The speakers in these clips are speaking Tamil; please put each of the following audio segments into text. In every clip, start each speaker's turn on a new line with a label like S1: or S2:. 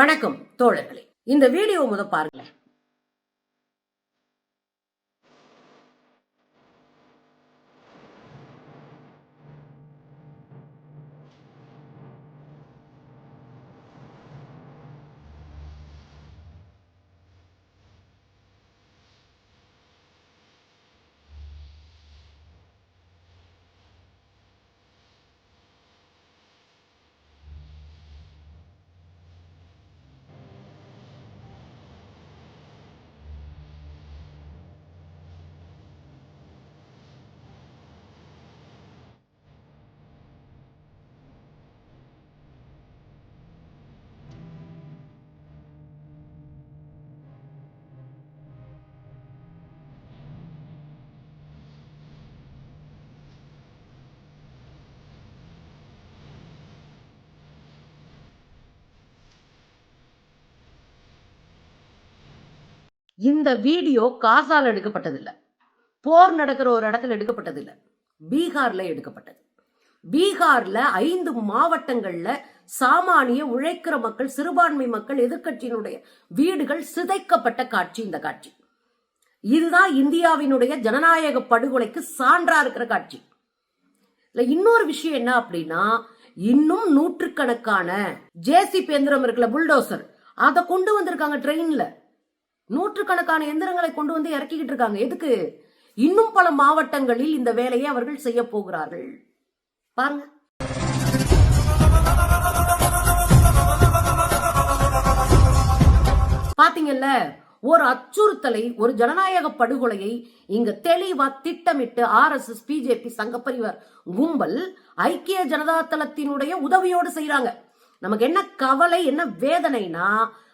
S1: வணக்கம் தோழர்களே. இந்த வீடியோ முத பாருங்களேன் இந்த வீடியோ காசால் எடுக்கப்பட்டதில்லை. போர் நடக்கிற ஒரு இடத்துல எடுக்கப்பட்டதில்லை. பீகார்ல எடுக்கப்பட்டது. பீகார்ல ஐந்து மாவட்டங்கள்ல சாமானிய உழைக்கிற மக்கள் சிறுபான்மை மக்கள் எதிர்க்கட்சியினுடைய வீடுகள் சிதைக்கப்பட்ட காட்சி இந்த காட்சி. இதுதான் இந்தியாவினுடைய ஜனநாயக படுகொலைக்கு சான்றா இருக்கிற காட்சி. இல்ல இன்னொரு விஷயம் என்ன அப்படின்னா இன்னும் நூற்றுக்கணக்கான ஜேசிபி எந்திரம் இருக்குல்ல புல்டோசர். அதை கொண்டு வந்திருக்காங்க ட்ரெயின்ல. நூற்றுக்கணக்கான எந்திரங்களை கொண்டு வந்து இறக்கிக்கிட்டு இருக்காங்க. எதுக்கு? இன்னும் பல மாவட்டங்களில் இந்த வேலையை அவர்கள் செய்ய போகிறார்கள். பாருங்க. பாத்தீங்கல்ல ஒரு அச்சுறுத்தலை ஒரு ஜனநாயக படுகொலையை இங்க தெளிவா திட்டமிட்டு R S S BJP Sangh Parivar கும்பல் ஐக்கிய ஜனதா தளத்தினுடைய உதவியோடு செய்யறாங்க நமக்கு என்ன கவலை என்ன வேதனைனா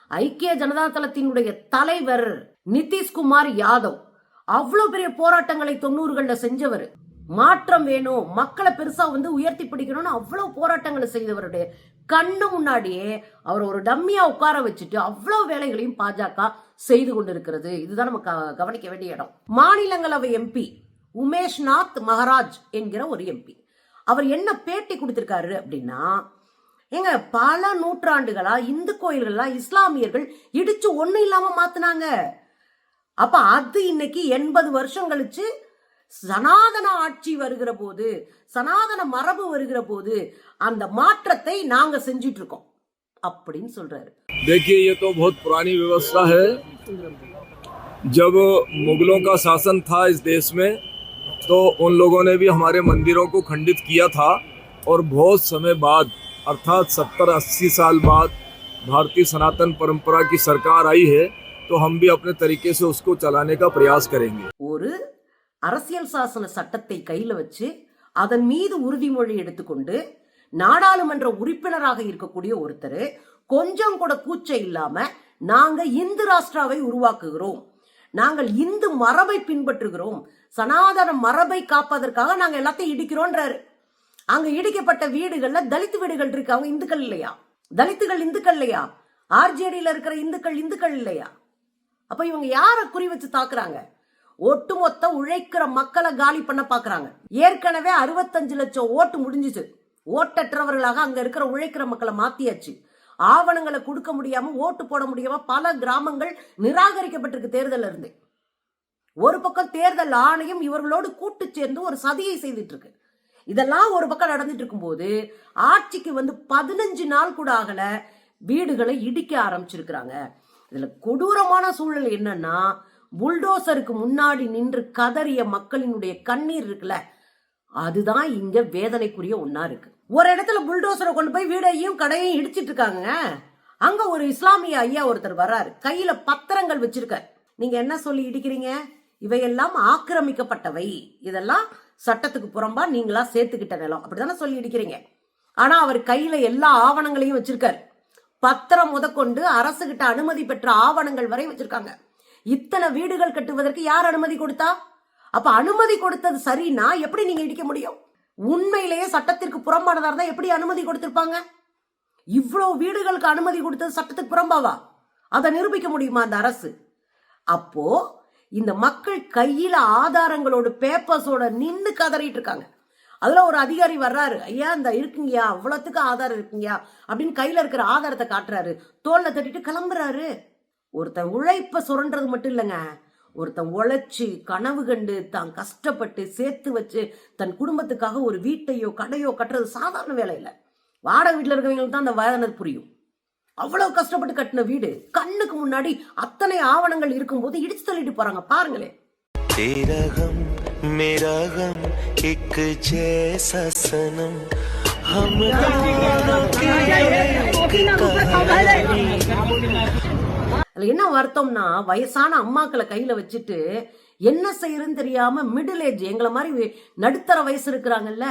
S1: ஐக்கிய ஜனதா தளத்தினுடைய தலைவர் நிதிஷ்குமார் யாதவ். அவ்வளவு பெரிய போராட்டங்களை தொண்ணூறுகள்ல செஞ்சவர். மாற்றம் வேணும் மக்களை பெருசா வந்து உயர்த்தி பிடிக்கணும்னு அவ்வளவு போராட்டங்களை செய்தவருடைய கண்ணு முன்னாடியே அவர் ஒரு டம்மியா உட்கார வச்சுட்டு அவ்வளவு வேலைகளையும் பாஜக செய்து கொண்டிருக்கிறது. இதுதான் நம்ம க- கவனிக்க வேண்டிய இடம். மாநிலங்களவை எம்பி உமேஷ் நாத் மகராஜ் என்கிற ஒரு எம்பி. அவர் என்ன பேட்டி கொடுத்திருக்காரு அப்படின்னா ஏங்க பல நூற்றாண்டுகளா இந்து கோயில்களா இஸ்லாமியர்கள் இடிச்சு ஒண்ணு இல்லாம மாத்துனாங்க அப்ப அது இன்னைக்கு எண்பது வருஷம் கழிச்சு சனாதன ஆட்சி வருகிற போது சனாதன மரபு வருகிற போது அந்த மாற்றத்தை நாங்க செஞ்சிட்டு இருக்கோம் அப்படின்னு சொல்றாரு
S2: देखिए ये तो बहुत पुरानी व्यवस्था है जब मुगलों का शासन था इस देश में तो उन लोगों ने भी हमारे मंदिरों को खंडित किया था और बहुत समय बाद अर्थात 70-80 साल बाद भारतीय सनातन परंपरा की सरकार आई है तो हम भी अपने तरीके से उसको चलाने का प्रयास करेंगे
S1: ஒரு அரசியல் சாசன சட்டத்தை கையில வச்சு அதன் மீது உறுதிமொழி எடுத்துக்கொண்டு நாடாளுமன்ற உறுப்பினராக இருக்கக்கூடிய ஒருத்தர் கொஞ்சம் கூட கூச்சம் இல்லாம நாங்க இந்து ராஷ்டிராவை உருவாக்குகிறோம் நாங்கள் இந்து மரபை பின்பற்றுகிறோம் சனாதன மரபை காப்பதற்காக நாங்க எல்லாத்தையும் இடிக்கிறோன்றாரு அங்க இடிக்கப்பட்ட வீடுகள்ல தலித்து வீடுகள் இருக்கு. அவங்க இந்துக்கள் இல்லையா? தலித்துகள் இந்துக்கள் இல்லையா? ஆர்ஜேடியில இருக்கிற இந்துக்கள் இந்துக்கள் இல்லையா? அப்ப இவங்க யார குறி வச்சு தாக்குறாங்க? ஒட்டுமொத்த உழைக்கிற மக்களை காலி பண்ண பாக்குறாங்க. ஏற்கனவே அறுபத்தஞ்சு லட்சம் ஓட்டு முடிஞ்சுச்சு. ஓட்டற்றவர்களாக அங்க இருக்கிற உழைக்கிற மக்களை மாத்தியாச்சு. ஆவணங்களை கொடுக்க முடியாம ஓட்டு போட முடியாம பல கிராமங்கள் நிராகரிக்கப்பட்டிருக்கு தேர்தல் இருந்து. ஒரு பக்கம் தேர்தல் ஆணையம் இவர்களோடு கூட்டு சேர்ந்து ஒரு சதியை செய்துட்டு இருக்கு. இதெல்லாம் ஒரு பக்கம் நடந்துட்டு இருக்கும்போது ஆட்சிக்கு வந்து பதினஞ்சு நாள் கூட ஆகல வீடுகளை இடிக்க ஆரம்பிச்சிருக்கிறாங்க. இதுல கொடூரமான சூழல் என்னன்னா புல்டோசருக்கு முன்னாடி நின்று கதறிய மக்களினுடைய கண்ணீர் இருக்குல்ல அதுதான் இங்க வேதனைக்குரிய ஒன்னா இருக்கு. ஒரு இடத்துல புல்டோசரை கொண்டு போய் வீடையும் கடையையும் இடிச்சிட்டு இருக்காங்க அங்க ஒரு இஸ்லாமிய ஐயா ஒருத்தர் வர்றாரு. கையில பத்திரங்கள் வச்சிருக்க நீங்க என்ன சொல்லி இடிக்கிறீங்க? இவையெல்லாம் ஆக்கிரமிக்கப்பட்டவை. இதெல்லாம் சட்டத்துக்கு புறம்பா நீங்களா சேர்த்துக்கிட்ட நிலம். அப்படிதானே சொல்லி இடிக்கிறீங்க. ஆனா அவர் கையில எல்லா ஆவணங்களையும் வச்சிருக்காரு. பத்திரம் முதற்கொண்டு அரசு கிட்ட அனுமதி பெற்ற ஆவணங்கள் வரை வச்சிருக்காங்க. இத்தனை வீடுகள் கட்டுவதற்கு யார் அனுமதி கொடுத்தா? அப்ப அனுமதி கொடுத்தது சரின்னா எப்படி நீங்க இடிக்க முடியும்? உண்மையிலேயே சட்டத்திற்கு புறம்பானதா இருந்தா எப்படி அனுமதி கொடுத்திருப்பாங்க? இவ்வளவு வீடுகளுக்கு அனுமதி கொடுத்தது சட்டத்துக்கு புறம்பாவா? அதை நிரூபிக்க முடியுமா அந்த அரசு? அப்போ இந்த மக்கள் கையில ஆதாரங்களோட பேப்பர்ஸோட நின்று கதறிட்டு இருக்காங்க. அதுல ஒரு அதிகாரி வர்றாரு. ஐயா இந்த இருக்குங்கய்யா. அவ்வளோத்துக்கு ஆதாரம் இருக்குங்கய்யா. அப்படின்னு கையில இருக்கிற ஆதாரத்தை காட்டுறாரு. தோல்ல தட்டிட்டு கிளம்புறாரு. ஒருத்தன் உழைப்ப சுரண்டது மட்டும் இல்லைங்க. ஒருத்தன் உழைச்சி கனவு கண்டு தான் கஷ்டப்பட்டு சேர்த்து வச்சு தன் குடும்பத்துக்காக ஒரு வீட்டையோ கடையோ கட்டுறது சாதாரண வேலை இல்லை. வாடகை வீட்டில் இருக்கிறவங்களுக்கு தான் அந்த வேதனை புரியும். அவ்வளவு கஷ்டப்பட்டு கட்டின வீடு கண்ணுக்கு முன்னாடி அத்தனை ஆவணங்கள் இருக்கும்போது இடிச்சு தள்ளிட்டு போறாங்க. பாருங்களேன்.
S3: மிரகம் இக்கு
S1: சசனம் என்ன வருத்தம்னா வயசான அம்மாக்களை கையில வச்சுட்டு என்ன செய்யறதுன்னு தெரியாம மிடில் ஏஜ் எங்களை மாதிரி நடுத்தர வயசு இருக்கிறாங்கல்ல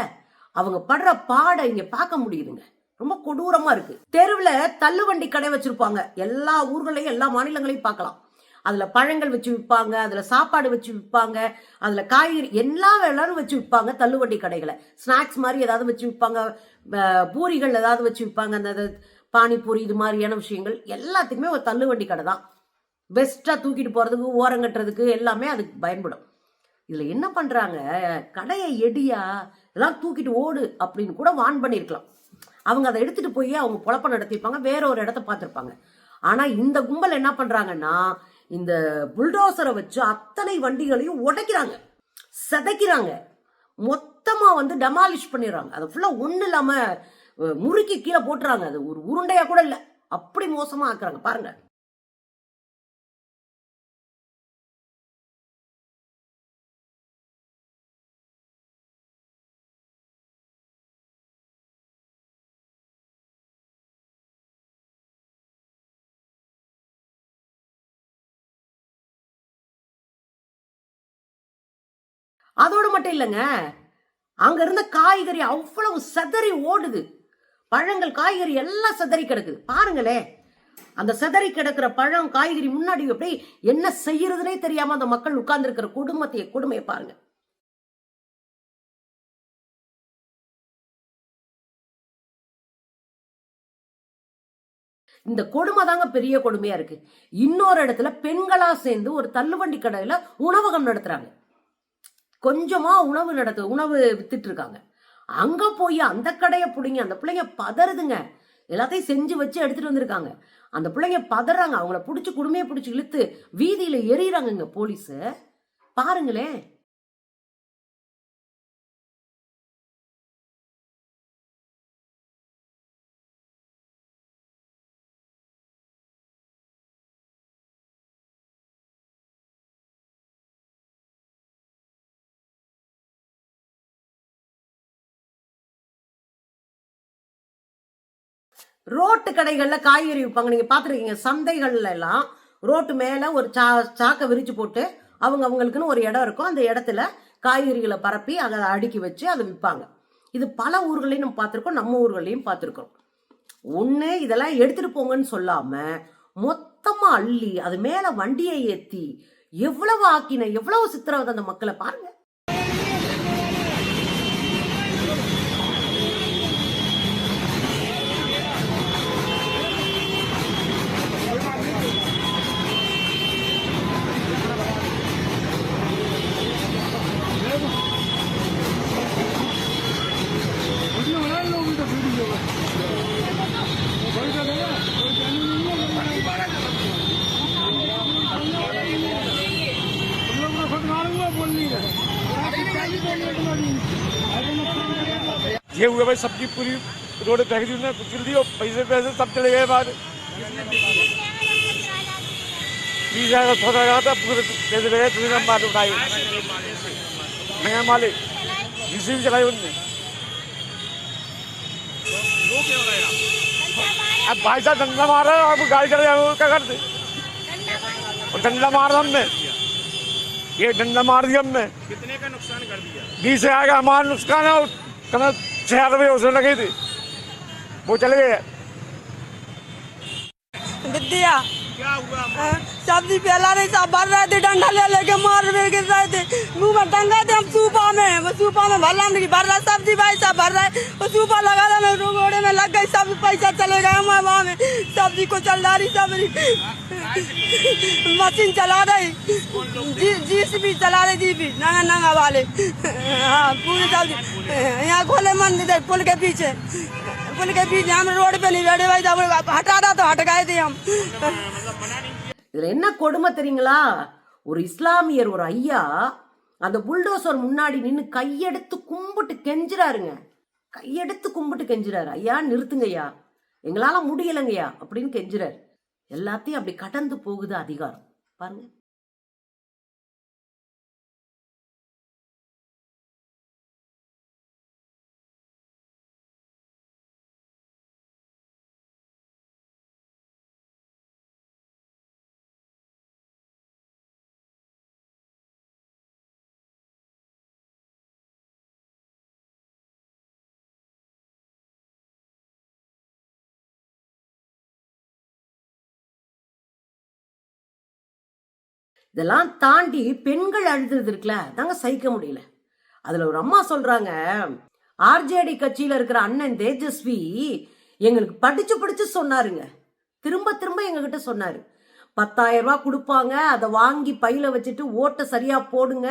S1: அவங்க படுற பாடை இங்க பார்க்க முடியுதுங்க. ரொம்ப கொடூரமா இருக்கு. தெருவில் தள்ளுவண்டி கடை வச்சிருப்பாங்க. எல்லா ஊர்களையும் எல்லா மாநிலங்களையும் பார்க்கலாம். அதுல பழங்கள் வச்சு விற்பாங்க அதுல சாப்பாடு வச்சு விற்பாங்க அதுல காய்கறி எல்லா எல்லாரும் வச்சு விற்பாங்க தள்ளுவண்டி கடைகளை. ஸ்நாக்ஸ் மாதிரி ஏதாவது வச்சு விற்பாங்க பூரிகள் ஏதாவது வச்சு விற்பாங்க அந்த பானிபூரி இது மாதிரியான விஷயங்கள். எல்லாத்துக்குமே ஒரு தள்ளுவண்டி கடை தான். பெஸ்ட்டாக தூக்கிட்டு போகிறதுக்கு ஓரங்கட்டுறதுக்கு எல்லாமே அதுக்கு பயன்படும். இதில் என்ன பண்ணுறாங்க கடையை எடியா இதெல்லாம் தூக்கிட்டு ஓடு அப்படின்னு கூட வான் பண்ணியிருக்கலாம் அவங்க அதை எடுத்துட்டு போய் அவங்க குழப்பம் நடத்திருப்பாங்க வேற ஒரு இடத்த பார்த்துருப்பாங்க. ஆனால் இந்த கும்பல் என்ன பண்ணுறாங்கன்னா இந்த புல்டோசரை வச்சு அத்தனை வண்டிகளையும் உடைக்கிறாங்க. சிதைக்கிறாங்க. மொத்தமா வந்து டெமாலிஷ் பண்ணிடுறாங்க. அதை ஃபுல்லாக ஒன்றும் இல்லாமல் முறுக்கி கீழே போட்டுறாங்க. அது ஒரு உருண்டையாக கூட இல்லை. அப்படி மோசமாக ஆக்குறாங்க. பாருங்கள் அதோடு மட்டும் இல்லைங்க. அங்க இருந்த காய்கறி அவ்வளவு சதறி ஓடுது. பழங்கள் காய்கறி எல்லாம் சதறி கிடக்குது. பாருங்களே அந்த சதறி கிடக்கிற பழம் காய்கறி முன்னாடி எப்படி என்ன செய்யறதுனே தெரியாம அந்த மக்கள் உட்கார்ந்து இருக்கிற குடும்பத்தைய கொடுமையை பாருங்க. இந்த கொடுமை தாங்க பெரிய கொடுமையா இருக்கு. இன்னொரு இடத்துல பெண்களா சேர்ந்து ஒரு தள்ளுவண்டி கடையில உணவகம் நடத்துறாங்க. கொஞ்சமா உணவு நடத்து உணவு வித்துட்டு இருக்காங்க அங்க போய் அந்த கடையை பிடிங்க அந்த பிள்ளைங்க பதறுதுங்க. எல்லாத்தையும் செஞ்சு வச்சு எடுத்துட்டு வந்திருக்காங்க. அந்த பிள்ளைங்க பதறாங்க. அவங்கள பிடிச்சி குடுமையை பிடிச்சி இழுத்து வீதியில எறிகிறாங்கங்க போலீஸு. பாருங்களேன். ரோட்டு கடைகளில் காய்கறி விற்பாங்க நீங்கள் பார்த்துருக்கீங்க சந்தைகள்ல எல்லாம் ரோட்டு மேலே ஒரு சா சாக்கை விரித்து போட்டு அவங்க அவங்களுக்குன்னு ஒரு இடம் இருக்கும். அந்த இடத்துல காய்கறிகளை பரப்பி அதை அடுக்கி வச்சு அதை விற்பாங்க இது பல ஊர்களையும் நம்ம பார்த்துருக்கோம் நம்ம ஊர்களையும் பார்த்துருக்கோம். ஒன்று இதெல்லாம் எடுத்துகிட்டு போங்கன்னு சொல்லாமல் மொத்தமாக அள்ளி அது மேலே வண்டியை ஏற்றி எவ்வளவு ஆக்கின எவ்வளவு சித்திரவதை அந்த மக்களை பாருங்கள்
S4: ये हुआ भाई सब्ज़ी पूरी रोड फेंक दी उसने कुछ दी और पैसे पैसे सब चले गए बाद बीस हज़ार थोड़ा लगा था पूरे पैसे लगे तुमने हम बात उठाई। नया मालिक जिसी भी चलाई उनने। अब भाई साहब डंडा मार रहा है अब गाड़ी चले जाए क्या करते? और डंडा मार रहा हमने। ये डंडा मार दिया हमने।
S5: कितने का नुकसान कर दिया?
S4: बीस हज़ार का हमारा नुकसान है और कल छह रुपये उसने लगी थी, वो चले गए।
S6: विद्या
S5: क्या हुआ सब्ज़ी फैलाने सब भर रहे थे, डंडा ले लेके मार गिर रहे थे, मुँह में डंगा थे, हम सूपा में वो सूपा में भर रहा भर रहा सब्जी भाई सब भर रहा है वो सूपा लगा रहा मैं रोड़े में लग गई सब पैसा चले गए मैं वहाँ में सब्जी को चल रही सब मशीन चला रही जी जीसीबी चला रही जीबी नंगा नंगा वाले हाँ पूरी सब्जी यहाँ खोले मंदिर है पुल के पीछे पुल के पीछे हम रोड पे नहीं बैठे भाई साहब हटा रहा तो हट गए थे हम
S1: இதுல என்ன கொடுமை தெரியுங்களா ஒரு இஸ்லாமியர் ஒரு ஐயா அந்த புல்டோசர் முன்னாடி நின்று கையெடுத்து கும்பிட்டு கெஞ்சுறாருங்க. கையெடுத்து கும்பிட்டு கெஞ்சுறாரு. ஐயா நிறுத்துங்கய்யா. எங்களால முடியலைங்கய்யா. அப்படின்னு கெஞ்சுறாரு. எல்லாத்தையும் அப்படி கடந்து போகுது அதிகாரம். பாருங்க. இதெல்லாம் தாண்டி பெண்கள் அழுதுறது இருக்குல்ல தாங்க சகிக்க முடியல. அதுல ஒரு அம்மா சொல்றாங்க ஆர்ஜேடி கட்சியில இருக்கிற அண்ணன் தேஜஸ்வி எங்களுக்கு படிச்சு படிச்சு சொன்னாருங்க. திரும்ப திரும்ப எங்ககிட்ட சொன்னாரு. பத்தாயிரம் ரூபாய் கொடுப்பாங்க அதை வாங்கி பையில வச்சுட்டு ஓட்டை சரியா போடுங்க.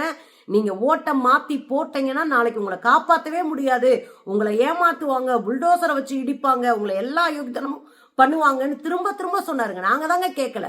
S1: நீங்க ஓட்டை மாத்தி போட்டீங்கன்னா நாளைக்கு உங்களை காப்பாத்தவே முடியாது. உங்களை ஏமாத்துவாங்க புல்டோசரை வச்சு இடிப்பாங்க உங்களை எல்லா யோகித்தனமும் பண்ணுவாங்கன்னு திரும்ப திரும்ப சொன்னாருங்க. நாங்க தாங்க கேட்கல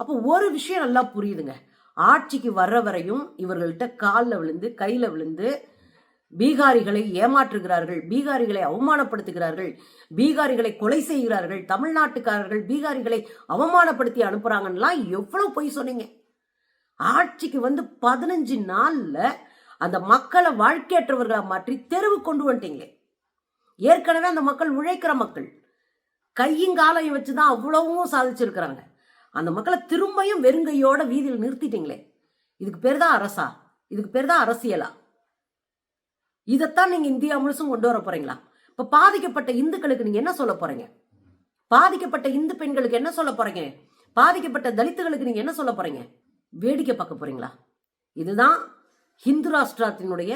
S1: அப்போ ஒரு விஷயம் நல்லா புரியுதுங்க. ஆட்சிக்கு வர்ற வரையும் இவர்கள்ட்ட காலில் விழுந்து கையில் விழுந்து பீகாரிகளை ஏமாற்றுகிறார்கள் பீகாரிகளை அவமானப்படுத்துகிறார்கள் பீகாரிகளை கொலை செய்கிறார்கள் தமிழ்நாட்டுக்காரர்கள் பீகாரிகளை அவமானப்படுத்தி அனுப்புறாங்கலாம் எவ்வளவு பொய் சொன்னீங்க. ஆட்சிக்கு வந்து பதினஞ்சு நாள்ல அந்த மக்களை வாழ்க்கையற்றவர்களை மாற்றி தெருவு கொண்டு வந்துட்டீங்களே. ஏற்கனவே அந்த மக்கள் உழைக்கிற மக்கள். கையும் காலையும் வச்சுதான் அவ்வளவும் சாதிச்சிருக்கிறாங்க. அந்த மக்களை திரும்பியும் வெறுங்கையோட வீதியில் நிறுத்திட்டீங்களே. இதுக்கு பேர் தான் அரசா? இதுக்கு பேர் தான் அரசியலா? இதைத்தான் நீங்க இந்தியா முழுசும் கொண்டு வர போறீங்களா? இப்ப பாதிக்கப்பட்ட இந்துக்களுக்கு நீங்க என்ன சொல்ல போறீங்க? பாதிக்கப்பட்ட இந்து பெண்களுக்கு என்ன சொல்ல போறீங்க? பாதிக்கப்பட்ட தலித்துகளுக்கு நீங்க என்ன சொல்ல போறீங்க? வேடிக்கை பார்க்க போறீங்களா? இதுதான் ஹிந்து ராஷ்டிரத்தினுடைய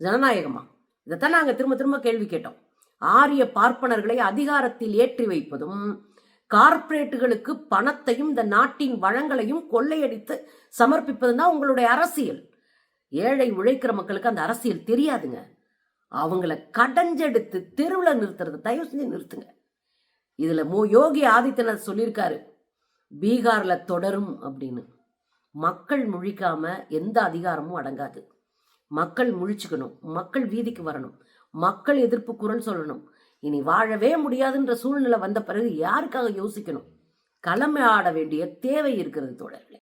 S1: ஜனநாயகமா? இதைத்தான் நாங்கள் திரும்ப திரும்ப கேள்வி கேட்டோம். ஆரிய பார்ப்பனர்களை அதிகாரத்தில் ஏற்றி வைப்பதும் கார்ப்பரேட்டுகளுக்கு பணத்தையும் இந்த நாட்டின் வளங்களையும் கொள்ளையடித்து சமர்ப்பிப்பது தான் உங்களுடைய அரசியல். ஏழை உழைக்கிற மக்களுக்கு அந்த அரசியல் தெரியாதுங்க. அவங்கள கடஞ்செடுத்து தெருவில் நிறுத்துறது தயவு செஞ்சு நிறுத்துங்க. இதில் மோ. யோகி ஆதித்யநாத் சொல்லியிருக்காரு பீகாரில் தொடரும் அப்படின்னு. மக்கள் முழிக்காம எந்த அதிகாரமும் அடங்காது. மக்கள் முழிச்சுக்கணும் மக்கள் வீதிக்கு வரணும் மக்கள் எதிர்ப்பு குரல் சொல்லணும் இனி வாழவே முடியாதுன்ற சூழ்நிலை வந்த பிறகு யாருக்காக யோசிக்கணும்? களமை ஆட வேண்டிய தேவை இருக்கிறது தோழர்களே.